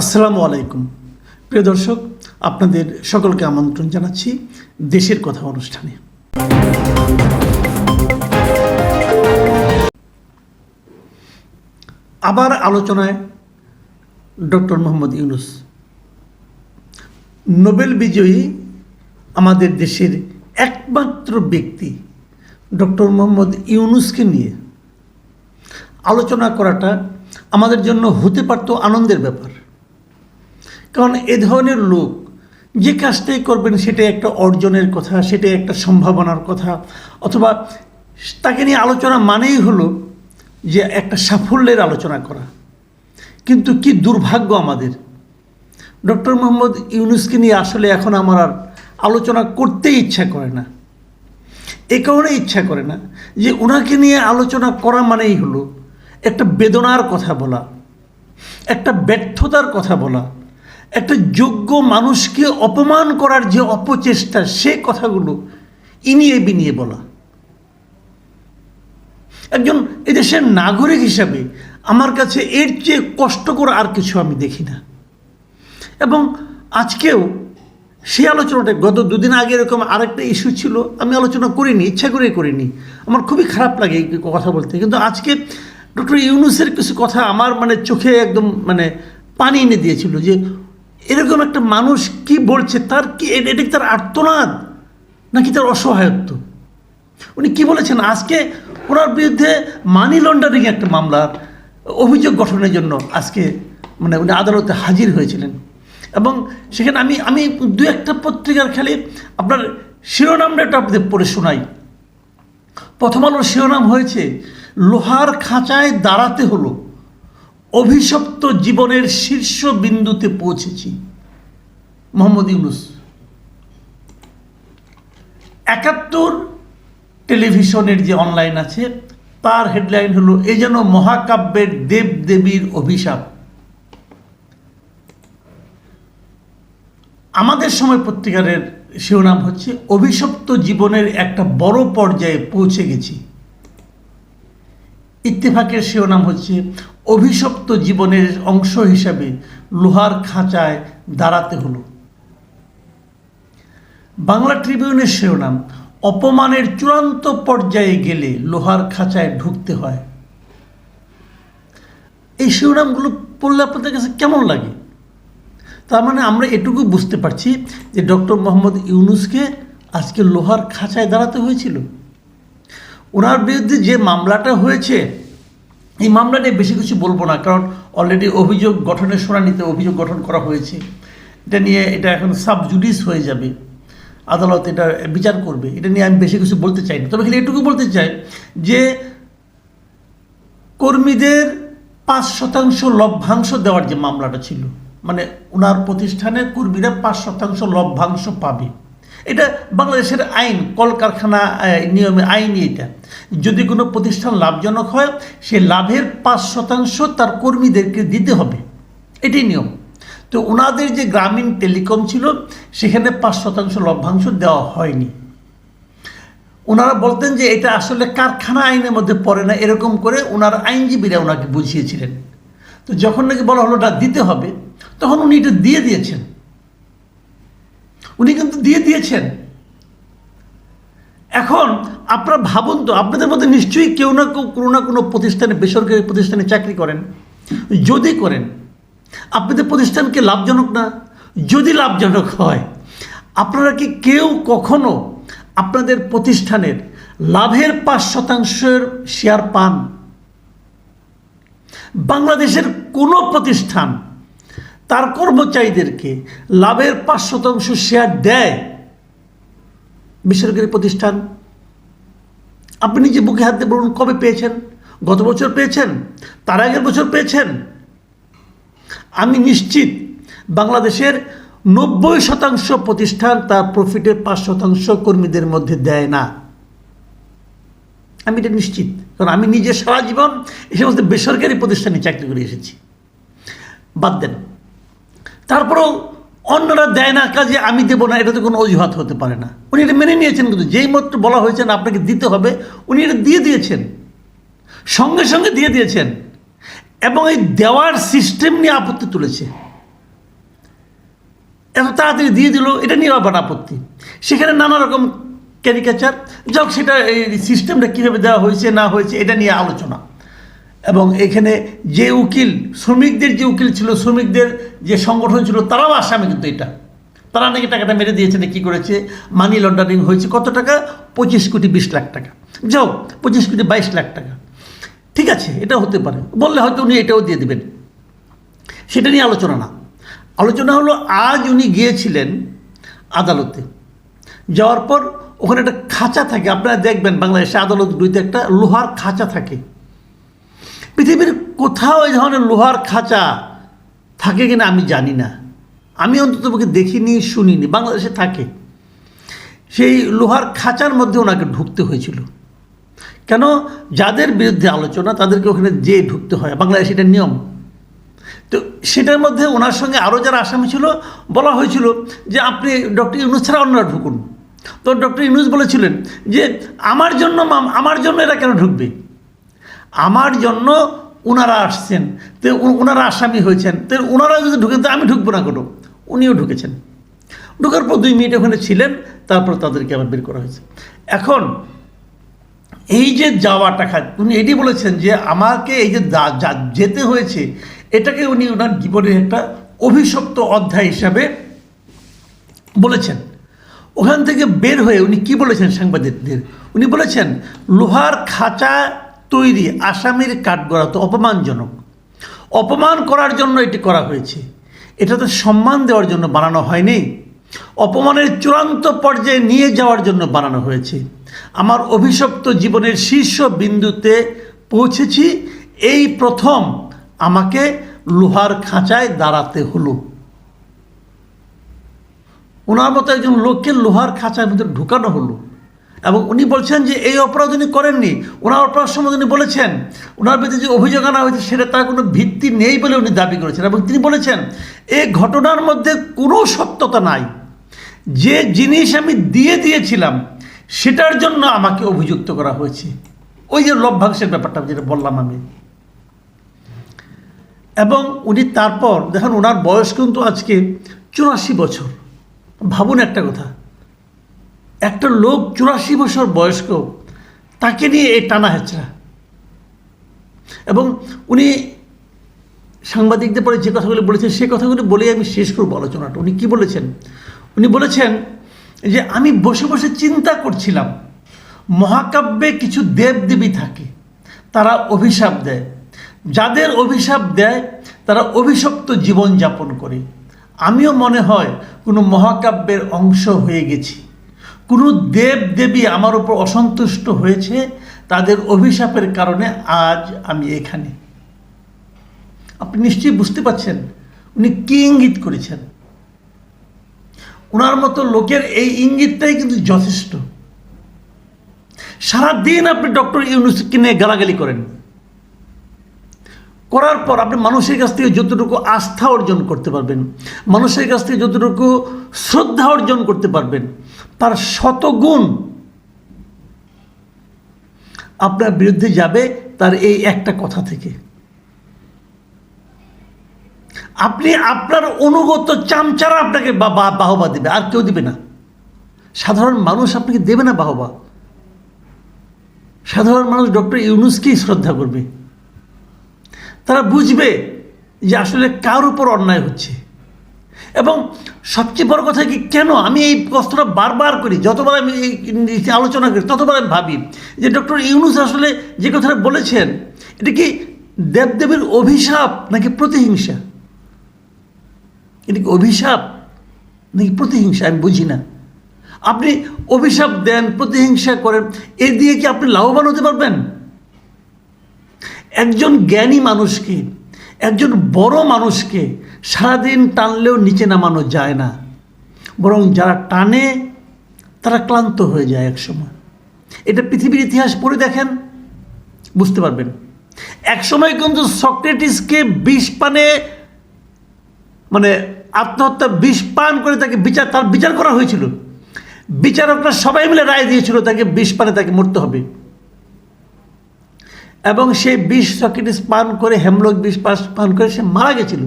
আসসালামু আলাইকুম। প্রিয় দর্শক, আপনাদের সকলকে আমন্ত্রণ জানাচ্ছি দেশের কথা অনুষ্ঠানে। আবার আলোচনায় ডক্টর মোহাম্মদ ইউনুস। নোবেল বিজয়ী আমাদের দেশের একমাত্র ব্যক্তি ডক্টর মোহাম্মদ ইউনুসকে নিয়ে। আলোচনা করাটা আমাদের জন্য হতে পারত আনন্দের ব্যাপার। কারণ এ ধরনের লোক যে কাজটাই করবেন সেটা একটা অর্জনের কথা সেটা একটা সম্ভাবনার কথা। অথবা তাকে নিয়ে আলোচনা মানেই হলো যে একটা সাফল্যের আলোচনা করা। কিন্তু কি দুর্ভাগ্য আমাদের। ডক্টর মোহাম্মদ ইউনুসকে নিয়ে আসলে এখন আমার আর আলোচনা করতেই ইচ্ছা করে না। এ কারণে ইচ্ছা করে না যে ওনাকে নিয়ে আলোচনা করা মানেই হলো একটা বেদনার কথা বলা, একটা ব্যর্থতার কথা বলা। একটা যোগ্য মানুষকে অপমান করার যে অপচেষ্টা, সে কথাগুলো ইনিয়ে বিনিয়ে বলা। একজন এদেশের নাগরিক হিসাবে আমার কাছে এর চেয়ে কষ্টকর আর কিছু আমি দেখি না। এবং আজকেও সেই আলোচনাটা, গত দুদিন আগে এরকম আরেকটা ইস্যু ছিল, আমি আলোচনা করিনি, ইচ্ছা করে করিনি। আমার খুবই খারাপ লাগে এই কথা বলতে। কিন্তু আজকে ডক্টর ইউনুসের কিছু কথা আমার মানে চোখে একদম মানে পানি এনে দিয়েছিল যে এরকম একটা মানুষ কি বলছে? তার কি এটা তার আর্তনাদ? নাকি তার অসহায়ত্ব? উনি কি বলেছেন? আজকে ওনার বিরুদ্ধে মানি লন্ডারিং একটা মামলার অভিযোগ গঠনের জন্য আজকে মানে উনি আদালতে হাজির হয়েছিলেন। এবং সেখানে আমি আমি দু একটা পত্রিকার খালি আপনার শিরোনামটা একটা আপনাদের পড়ে শোনাই। প্রথম আলোর শিরোনাম হয়েছে, লোহার খাঁচায় দাঁড়াতে হলো। অভিশপ্ত জীবনের শীর্ষ বিন্দুতে পৌঁছেছি। মোহাম্মদ ইউনুস। একাত্তর টেলিভিশনের যে অনলাইন আছে, তার হেডলাইন হলো, এ যেন মহাকাব্যের দেব দেবীর অভিশাপ। আমাদের সময় পত্রিকারের শিরোনাম হচ্ছে, অভিশপ্ত জীবনের একটা বড় পর্যায়ে পৌঁছে গেছি। ইত্তেফাকের শিরোনাম হচ্ছে অভিশপ্ত জীবনের অংশ হিসাবে লোহার খাঁচায় দাঁড়াতে হলো। বাংলা ট্রিবিউনের শিরোনাম, অপমানের চূড়ান্ত পর্যায়ে গেলে লোহার খাঁচায় ঢুকতে হয়। এই শিরোনামগুলো পড়লে আপনাদের কাছে কেমন লাগে? তার মানে আমরা এটুকু বুঝতে পারছি যে ডক্টর মোহাম্মদ ইউনুসকে আজকে লোহার খাঁচায় দাঁড়াতে হয়েছিল। ওনার বিরুদ্ধে যে মামলাটা হয়েছে এই মামলা নিয়ে বেশি কিছু বলব না, কারণ অলরেডি অভিযোগ গঠনের শুনানিতে অভিযোগ গঠন করা হয়েছে। এটা নিয়ে এটা এখন সাব জুডিস হয়ে যাবে। আদালত এটা বিচার করবে। এটা নিয়ে আমি বেশি কিছু বলতে চাই না তবে খালি এটুকু বলতে চাই যে কর্মীদের পাঁচ শতাংশ লভ্যাংশ দেওয়ার যে মামলাটা ছিল মানে ওনার প্রতিষ্ঠানে কর্মীরা পাঁচ শতাংশ লভ্যাংশ পাবে। এটা বাংলাদেশের আইন, কলকারখানা নিয়মে আইনই এটা। যদি কোনো প্রতিষ্ঠান লাভজনক হয়, সে লাভের পাঁচ শতাংশ তার কর্মীদেরকে দিতে হবে। এটাই নিয়ম। তো ওনাদের যে গ্রামীণ টেলিকম ছিল, সেখানে পাঁচ শতাংশ লভ্যাংশ দেওয়া হয়নি। ওনারা বলতেন যে এটা আসলে কারখানা আইনের মধ্যে পড়ে না, এরকম করে ওনার আইনজীবীরা ওনাকে বুঝিয়েছিলেন। তো যখন নাকি বলা হলো না, দিতে হবে, তখন উনি এটা দিয়ে দিয়েছেন। উনি কিন্তু দিয়ে দিয়েছেন। এখন আপনারা ভাবুন তো, আপনাদের মধ্যে নিশ্চয়ই কেউ না কেউ কোনো না কোনো প্রতিষ্ঠানে, বেসরকারি প্রতিষ্ঠানে চাকরি করেন। যদি করেন, আপনাদের প্রতিষ্ঠানকে লাভজনক না? যদি লাভজনক হয়, আপনারা কি কেউ কখনো আপনাদের প্রতিষ্ঠানের লাভের পাঁচ শতাংশের শেয়ার পান? বাংলাদেশের কোনো প্রতিষ্ঠান তার কর্মচারীদেরকে লাভের পাঁচ শতাংশ শেয়ার দেয় বেসরকারি প্রতিষ্ঠান। আপনি নিজে বুকে হাত দিয়ে বলুন, কবে পেয়েছেন? গত বছর পেয়েছেন? তার আগের বছর পেয়েছেন? আমি নিশ্চিত বাংলাদেশের নব্বই শতাংশ প্রতিষ্ঠান তার প্রফিটের পাঁচ শতাংশ কর্মীদের মধ্যে দেয় না। আমি এটা নিশ্চিত, কারণ আমি নিজে সারা জীবন এই সমস্ত বেসরকারি প্রতিষ্ঠানে চাকরি করে এসেছি। বাদ দেন। তারপরেও অন্যরা দেয় না কাজে আমি দেবো না এটা তো কোনো অজুহাত হতে পারে না। উনি এটা মেনে নিয়েছেন কিন্তু যেই মাত্র বলা হয়েছেন আপনাকে দিতে হবে, উনি এটা দিয়ে দিয়েছেন। সঙ্গে সঙ্গে দিয়ে দিয়েছেন। এবং এই দেওয়ার সিস্টেম নিয়ে আপত্তি তুলেছে। এত তাড়াতাড়ি দিয়ে দিল, এটা নিয়ে আবার আপত্তি। সেখানে নানা রকম ক্যারিকেচার যাক, সেটা এই সিস্টেমটা কীভাবে দেওয়া হয়েছে, না হয়েছে, এটা নিয়ে আলোচনা। এবং এখানে যে উকিল, শ্রমিকদের যে উকিল ছিল, শ্রমিকদের যে সংগঠন ছিল, তারাও আসামি কিন্তু এটা। তারা নাকি টাকাটা মেরে দিয়েছে না কী করেছে মানি লন্ডারিং হয়েছে, কত টাকা? পঁচিশ কোটি, বিশ লাখ টাকা। যাও, পঁচিশ কোটি, বাইশ লাখ টাকা। ঠিক আছে, এটা হতে পারে। বললে হয়তো উনি এটাও দিয়ে দেবেন। সেটা নিয়ে আলোচনা না। আলোচনা হলো, আজ উনি গিয়েছিলেন আদালতে। যাওয়ার পর ওখানে একটা খাঁচা থাকে। আপনারা দেখবেন বাংলাদেশে আদালতগুলিতে একটা লোহার খাঁচা থাকে। পৃথিবীর কোথাও এই ধরনের লোহার খাঁচা থাকে কিনা আমি জানি না। আমি অন্তত পক্ষে দেখিনি, শুনিনি, বাংলাদেশে থাকে। সেই লোহার খাঁচার মধ্যে ওনাকে ঢুকতে হয়েছিল। কেন? যাদের বিরুদ্ধে আলোচনা, তাদেরকে ওখানে যে ঢুকতে হয়। বাংলাদেশে এটা নিয়ম। তো সেটার মধ্যে ওনার সঙ্গে আরও যারা আসামি ছিল, বলা হয়েছিল যে আপনি ডক্টর ইউনুস ছাড়া অন্যরা ঢুকুন। তো ডক্টর ইউনুস বলেছিলেন যে, আমার জন্য আমার জন্য এরা কেন ঢুকবে? আমার জন্য ওনারা আসছেন। তো ওনারা আসামি হয়েছেন। তো ওনারা যদি ঢুকেন, তো আমি ঢুকবো না কোনো? উনিও ঢুকেছেন। ঢুকার পর দুই মিনিট ওখানে ছিলেন, তারপর তাদেরকে আবার বের করা হয়েছে। এখন, এই যে যাওয়াটা খা, উনি এটি বলেছেন যে আমাকে এই যা- যেতে হয়েছে, এটাকে উনি ওনার জীবনের একটা অভিশপ্ত অধ্যায় হিসাবে বলেছেন। ওখান থেকে বের হয়ে উনি কি বলেছেন সাংবাদিকদের? উনি বলেছেন, লোহার খাঁচা তৈরি আসামির কাঠগড়া তো অপমানজনক। অপমান করার জন্য এটি করা হয়েছে। এটা তো সম্মান দেওয়ার জন্য বানানো হয়নি। অপমানের চূড়ান্ত পর্যায়ে নিয়ে যাওয়ার জন্য বানানো হয়েছে। আমার অভিশপ্ত জীবনের শীর্ষ বিন্দুতে পৌঁছেছি। এই প্রথম আমাকে লোহার খাঁচায় দাঁড়াতে হলো। ওনার মতো একজন লোককে লোহার খাঁচার ভিতরে ঢুকানো হলো। এবং উনি বলছেন যে এই অপরাধ উনি করেননি। ওনার অপরাধ সম্বন্ধে উনি বলেছেন, ওনার বিরুদ্ধে যে অভিযোগ আনা হয়েছে, সেটা তার কোনো ভিত্তি নেই বলে উনি দাবি করেছেন। এবং তিনি বলেছেন এই ঘটনার মধ্যে কোনো সত্যতা নাই। যে জিনিস আমি দিয়ে দিয়েছিলাম, সেটার জন্য আমাকে অভিযুক্ত করা হয়েছে। ওই যে লভ্যাংশের ব্যাপারটা যেটা বললাম আমি। এবং উনি তারপর, দেখেন ওনার বয়স কিন্তু আজকে চুরাশি বছর। ভাবুন একটা কথা একটা লোক চুরাশি বছর বয়স্ক, তাকে নিয়ে এই টানা হেঁচড়া। এবং উনি সাংবাদিকদের পরে যে কথাগুলো বলেছেন, সে কথাগুলো বলেই আমি শেষ করব আলোচনাটা। উনি কি বলেছেন? উনি বলেছেন যে, আমি বসে বসে চিন্তা করছিলাম, মহাকাব্যে কিছু দেবদেবী থাকে, তারা অভিশাপ দেয়। যাদের অভিশাপ দেয়, তারা অভিশপ্ত জীবন যাপন করে। আমিও মনে হয় কোনো মহাকাব্যের অংশ হয়ে গেছি। কোনো দেব দেবী আমার উপর অসন্তুষ্ট হয়েছে, তাদের অভিশাপের কারণে আজ আমি এখানে। আপনি নিশ্চয়ই বুঝতে পারছেন, উনি কি ইঙ্গিত করেছেন? ওনার মতো লোকের এই ইঙ্গিতটাই কিন্তু যথেষ্ট। সারাদিন আপনি ডক্টর ইউনুসকে নিয়ে গালাগালি করেন। করার পর আপনি মানুষের কাছ থেকে যতটুকু আস্থা অর্জন করতে পারবেন, মানুষের কাছ থেকে যতটুকু শ্রদ্ধা অর্জন করতে পারবেন, তার শতগুণ আপনার বিরুদ্ধে যাবে তার এই একটা কথা থেকে। আপনি আপনার অনুগত চামচারা আপনাকে বাহবা দেবে, আর কেউ দিবে না। সাধারণ মানুষ আপনাকে দেবে না বাহবা। সাধারণ মানুষ ডক্টর ইউনুসকেই শ্রদ্ধা করবে। তারা বুঝবে যে আসলে কার উপর অন্যায় হচ্ছে। এবং সবচেয়ে বড় কথা কি, কেন আমি এই প্রশ্নটা বারবার করি, যতবার আমি এই আলোচনা করি, ততবার আমি ভাবি যে ডক্টর ইউনুস আসলে যে কথাটা বলেছেন, এটা কি দেবদেবীর অভিশাপ নাকি প্রতিহিংসা? এটা কি অভিশাপ নাকি প্রতিহিংসা? আমি বুঝি না। আপনি অভিশাপ দেন, প্রতিহিংসা করেন, এ দিয়ে কি আপনি লাভবান হতে পারবেন? একজন জ্ঞানী মানুষকে, একজন বড় মানুষকে সারাদিন টানলেও নিচে নামানো যায় না। বরং যারা টানে, তারা ক্লান্ত হয়ে যায় একসময়। এটা পৃথিবীর ইতিহাস পড়ে দেখেন, বুঝতে পারবেন। একসময় কিন্তু সক্রেটিসকে বিষ পানে মানে আত্মহত্যা বিষ পান করে তাকে বিচার, তার বিচার করা হয়েছিল। বিচারকরা সবাই মিলে রায় দিয়েছিল তাকে বিষ পানে তাকে মরতে হবে। এবং সে বিষ সকেটিস পান করে, হেমলক বিষ পাস পান করে সে মারা গেছিল।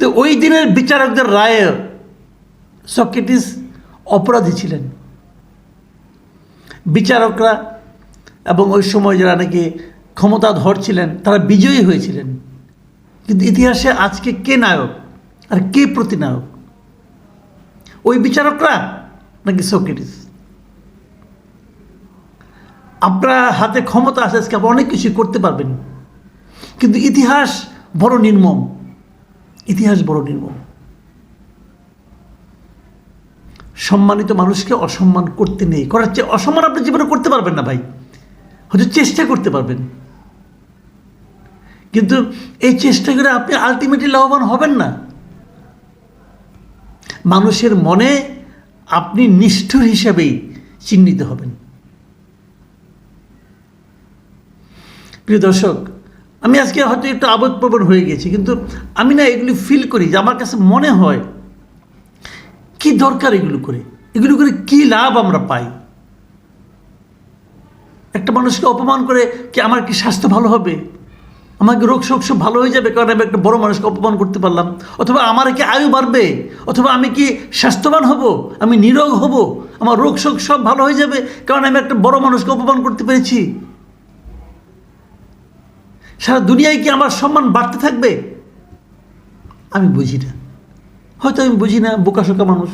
তো ওই দিনের বিচারকদের রায়ে সক্রেটিস অপরাধী ছিলেন। বিচারকরা এবং ওই সময় যারা নাকি ক্ষমতাধর ছিলেন, তারা বিজয়ী হয়েছিলেন। কিন্তু ইতিহাসে আজকে কে নায়ক আর কে প্রতিনায়ক? ওই বিচারকরা নাকি সক্রেটিস আপনার হাতে ক্ষমতা আছে, আজকে আপনি অনেক কিছু করতে পারবেন। কিন্তু ইতিহাস বড় নির্মম। ইতিহাস বড় নির্মম। সম্মানিত মানুষকে অসম্মান করতে নেই। করার চেয়ে অসম্মান আপনি জীবনে করতে পারবেন না ভাই। হয়তো চেষ্টা করতে পারবেন। কিন্তু এই চেষ্টা করে আপনি আলটিমেটলি লাভবান হবেন না। মানুষের মনে আপনি নিষ্ঠুর হিসাবেই চিহ্নিত হবেন। প্রিয় দর্শক, আমি আজকে হয়তো একটু আবেগপ্রবণ হয়ে গেছি, কিন্তু আমি না এগুলি ফিল করি যে আমার কাছে মনে হয়, কি দরকার এগুলো করে? এগুলো করে কি লাভ আমরা পাই? একটা মানুষকে অপমান করে কি আমার কি স্বাস্থ্য ভালো হবে? আমাকে রোগ শোক সব ভালো হয়ে যাবে কারণ আমি একটা বড় মানুষকে অপমান করতে পারলাম? অথবা আমার কি আয়ু বাড়বে? অথবা আমি কি স্বাস্থ্যবান হব? আমি নিরোগ হব? আমার রোগ শোক সব ভালো হয়ে যাবে কারণ আমি একটা বড় মানুষকে অপমান করতে পেরেছি? সারা দুনিয়ায় কি আমার সম্মান বাড়তে থাকবে? আমি বুঝি না। হয়তো আমি বুঝি না বোকাশোকা মানুষ।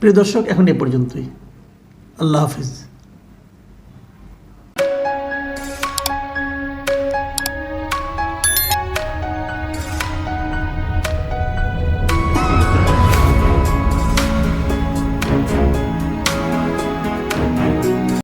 প্রিয় দর্শক, এখন এ পর্যন্তই। আল্লাহ হাফিজ।